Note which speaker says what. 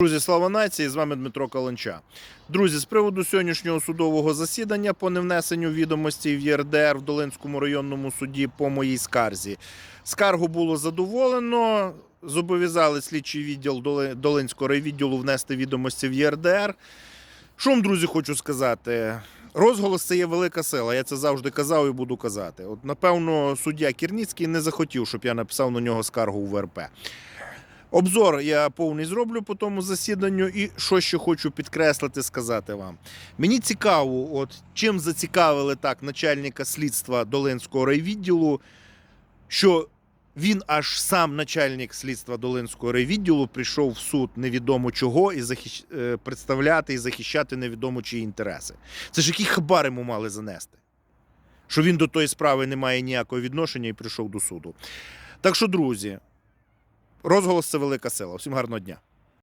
Speaker 1: Друзі, слава нації! З вами Дмитро Каланча. Друзі, з приводу сьогоднішнього судового засідання по невнесенню відомостей в ЄРДР в Долинському районному суді по моїй скарзі. Скаргу було задоволено. Зобов'язали слідчий відділ Долинського райвідділу внести відомості в ЄРДР. Що вам, друзі, хочу сказати? Розголос це є велика сила. Я це завжди казав і буду казати. От, напевно, суддя Кірніцький не захотів, щоб я написав на нього скаргу у ВРП. Обзор я повний зроблю по тому засіданню, і що ще хочу підкреслити, сказати вам. Мені цікаво, от чим зацікавили так начальника слідства Долинського райвідділу, що він аж сам начальник слідства Долинського райвідділу прийшов в суд невідомо чого і захищ... е, представляти і захищати невідомо чиї інтереси. Це ж які хабар йому мали занести? Що він до тої справи не має ніякого відношення і прийшов до суду. Так що, друзі, Розголос це велика сила. Всім гарного дня.